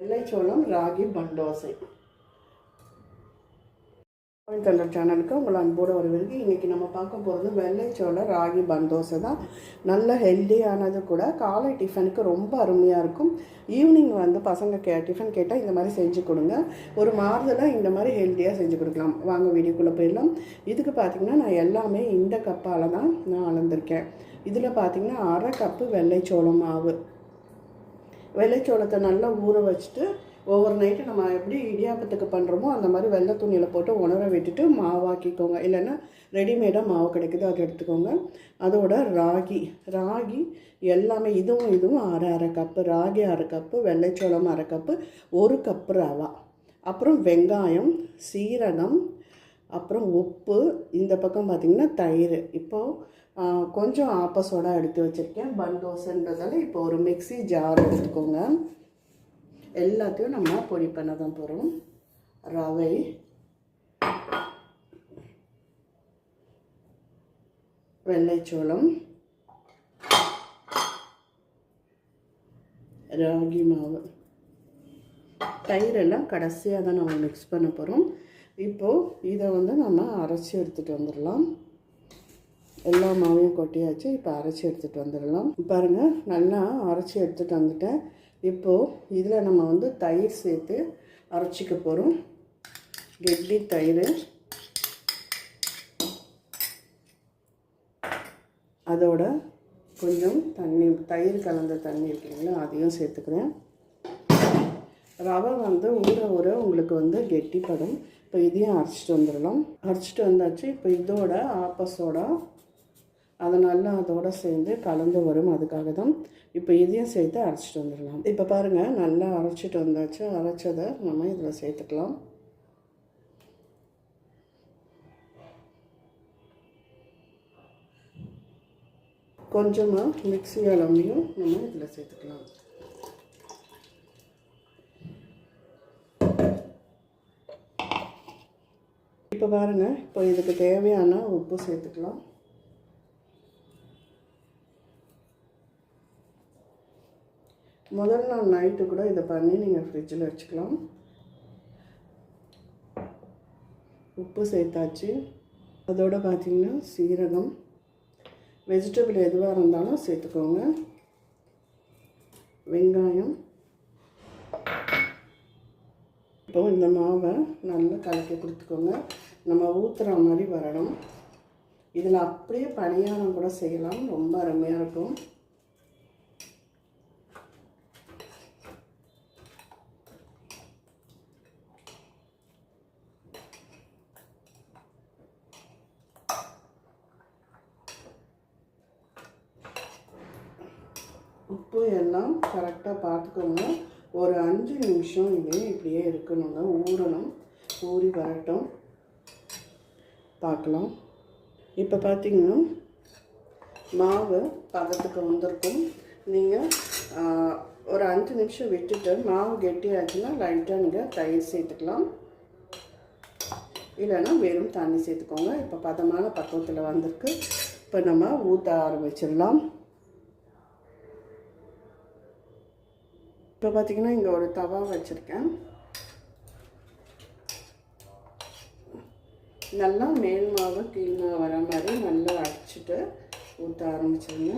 வெள்ளைச்சோளம் ragi பண்டோசை. Thunder சேனலுக்கு உங்களை அன்போடு வரவேற்கு இன்றைக்கி நம்ம பார்க்க போகிறது வெள்ளைச்சோள ராகி பந்தோசை தான். நல்ல ஹெல்த்தியானது கூட காலை டிஃபனுக்கு ரொம்ப அருமையாக இருக்கும். ஈவினிங் வந்து பசங்க கே டிஃபன் கேட்டால் இந்த மாதிரி செஞ்சு கொடுங்க. ஒரு மாறுதலாக இந்த மாதிரி ஹெல்த்தியாக செஞ்சு கொடுக்கலாம். வாங்க வீடியோக்குள்ளே போயிடலாம். இதுக்கு பார்த்திங்கன்னா நான் எல்லாமே இந்த கப்பால் தான் நான் அளந்திருக்கேன். இதில் பார்த்திங்கன்னா அரை கப்பு வெள்ளைச்சோளம் மாவு. வெள்ளைச்சோளத்தை நல்லா ஊற வச்சுட்டு ஒவ்வொரு நைட்டு நம்ம எப்படி இடியாப்பத்துக்கு பண்ணுறோமோ அந்த மாதிரி வெள்ளை துணியில் போட்டு உணர விட்டுட்டு மாவாக்கிக்கோங்க. இல்லைன்னா ரெடிமேடாக மாவு கிடைக்குது அதை எடுத்துக்கோங்க. அதோட ராகி ராகி எல்லாமே இதுவும் இதுவும் அரை அரை கப்பு ராகி அரை கப்பு வெள்ளைச்சோளம் அரை கப்பு ஒரு கப்பு ரவா. அப்புறம் வெங்காயம் சீரகம் அப்புறம் உப்பு இந்த பக்கம் பார்த்திங்கன்னா தயிர். இப்போது கொஞ்சம் ஆப்ப எடுத்து வச்சுருக்கேன். பன் தோசைன்றதால இப்போ ஒரு மிக்ஸி ஜார் எடுத்துக்கோங்க. எல்லாத்தையும் நம்ம பொடி பண்ண தான் போகிறோம் ரவை. வெள்ளைச்சோளம். ராகி மாவு. தயிரெல்லாம் கடைசியாக தான் நம்ம மிக்ஸ் பண்ண போகிறோம் இப்போது இதை வந்து நம்ம அரைச்சி எடுத்துகிட்டு வந்துடலாம். எல்லா மாவையும் கொட்டியாச்சு. இப்போ அரைச்சி எடுத்துகிட்டு வந்துடலாம். பாருங்கள் நல்லா அரைச்சி எடுத்துகிட்டு வந்துட்டேன். இப்போது இதில் நம்ம வந்து தயிர் சேர்த்து அரைச்சிக்க போகிறோம் கெட்டி தயிர். அதோட கொஞ்சம் தண்ணி தயிர் கலந்த தண்ணி இருக்குங்களா அதையும் சேர்த்துக்கிறேன். ரவை வந்து ஊற ஊற உங்களுக்கு வந்து கெட்டிப்படும். இப்போ இதையும் அரைச்சிட்டு வந்துடலாம். அரைச்சிட்டு வந்தாச்சு. இப்போ இதோட ஆப்பஸோட அதை நல்லா அதோட சேர்ந்து கலந்து வரும். அதுக்காக தான் இப்போ இதையும் சேர்த்து அரைச்சிட்டு வந்துடலாம். இப்போ பாருங்கள் நல்லா அரைச்சிட்டு வந்தாச்சு. அரைச்சதை நம்ம இதில் சேர்த்துக்கலாம். கொஞ்சமாக மிக்ஸி அளவையும் நம்ம இதில் சேர்த்துக்கலாம். இப்போ பாருங்கள் இப்போ இதுக்கு தேவையான உப்பு சேர்த்துக்கலாம். முதல் நாள் நைட்டு கூட இதை பண்ணி நீங்கள் ஃப்ரிட்ஜில் வச்சுக்கலாம். உப்பு சேர்த்தாச்சு. அதோடு பார்த்திங்கன்னா சீரகம். வெஜிடபிள் எதுவாக இருந்தாலும் சேர்த்துக்கோங்க. வெங்காயம். இப்போ இந்த மாவை நல்லா கலக்கி கொடுத்துக்கோங்க. நம்ம ஊற்றுற மாதிரி வரணும். இதில் அப்படியே பணியாரம் கூட செய்யலாம். ரொம்ப அருமையாக இருக்கும். உப்பு எல்லாம் கரெக்டாக பார்த்துக்கோங்க. ஒரு அஞ்சு நிமிஷம் இது இப்படியே இருக்கணுங்க. ஊறணும். ஊறி வரட்டும். பார்க்கலாம். இப்போ பார்த்தீங்கன்னா மாவு பதத்துக்கு வந்திருக்கும். நீங்கள் ஒரு அஞ்சு நிமிஷம் விட்டுட்டு மாவு கெட்டியாச்சுன்னா லைட்டாக நீங்கள் தயிர் சேர்த்துக்கலாம். இல்லைன்னா வெறும் தண்ணி சேர்த்துக்கோங்க. இப்போ பதமான பக்குவத்தில் வந்திருக்கு. இப்போ நம்ம ஊற்ற ஆரம்பிச்சிடலாம். இப்போ பார்த்தீங்கன்னா இங்கே ஒரு தவா வச்சுருக்கேன். நல்லா மேல் மாவு கீழ் மாவு வர மாதிரி நல்லா அடிச்சுட்டு ஊற்ற ஆரம்பிச்சிருங்க.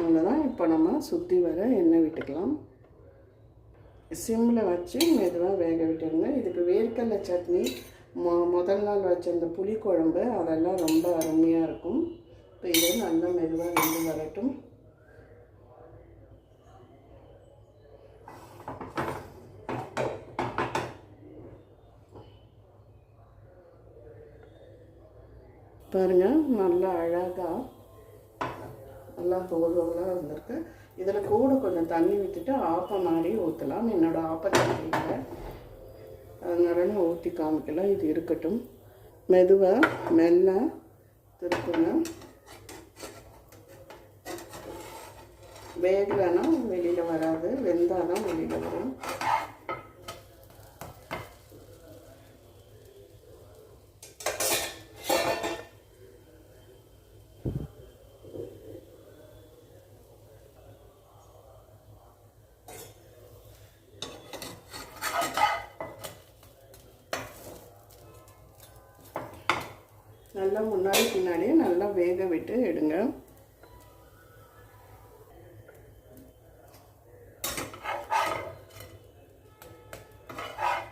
அவ்வளோதான் இப்போ நம்ம சுற்றி வர எண்ணெய் விட்டுக்கலாம். சிம்மில் வச்சு மெதுவாக வேக விட்டுருங்க. இதுக்கு வேர்க்கடலை சட்னி மொ முதல் நாள் வச்ச அந்த புளி குழம்பு அதெல்லாம் ரொம்ப அருமையாக இருக்கும். இப்போ இதை நல்லா மெதுவாக வந்து வரட்டும். பாருங்கள் நல்லா அழகாக நல்லா தோல் தோலாக வந்திருக்கு. இதில் கூட கொஞ்சம் தண்ணி விட்டுட்டு ஆப்பம் மாதிரி ஊற்றலாம் என்னோடய ஆப்பத்தண்ணியில் அதனால ஊற்றி காமிக்கலாம் இது இருக்கட்டும். மெதுவாக மெல்ல திருப்புங்க. வேகலைன்னா வெளியில் வராது. வெந்தால் தான் வெளியில் வரும். நல்லா முன்னாடி பின்னாடியே நல்லா வேக விட்டு எடுங்க.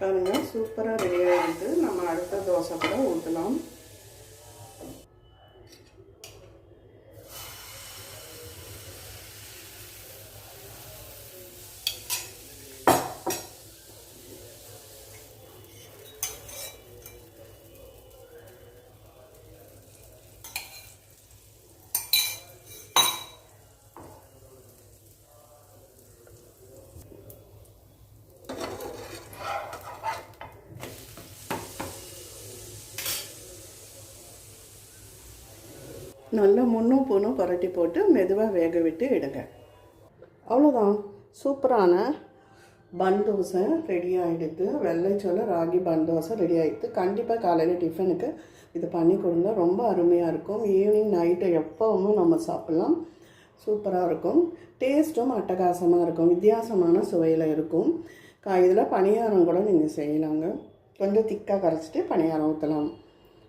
பாருங்க சூப்பராக ரெடி ஆகிடுது நம்ம அடுத்த தோசை கூட ஊற்றலாம் நல்லா முன்னும் பூனும் புரட்டி போட்டு மெதுவாக வேக விட்டு எடுங்க. அவ்வளோதான் சூப்பரான பன் தோசை ரெடி ஆகிடுது வெள்ளைச்சோள ராகி பன் தோசை ரெடி ஆகிடுது கண்டிப்பாக காலையில் டிஃபனுக்கு இது பண்ணி கொடுங்க. ரொம்ப அருமையாக இருக்கும். ஈவினிங் நைட்டு எப்போவும் நம்ம சாப்பிட்லாம். சூப்பராக இருக்கும். டேஸ்ட்டும் அட்டகாசமாக இருக்கும். வித்தியாசமான சுவையில் இருக்கும். கா இதில் பணியாரம் கூட நீங்கள் செய்யலாங்க. கொஞ்சம் திக்காக கரைச்சிட்டு பணியாரம் ஊற்றலாம்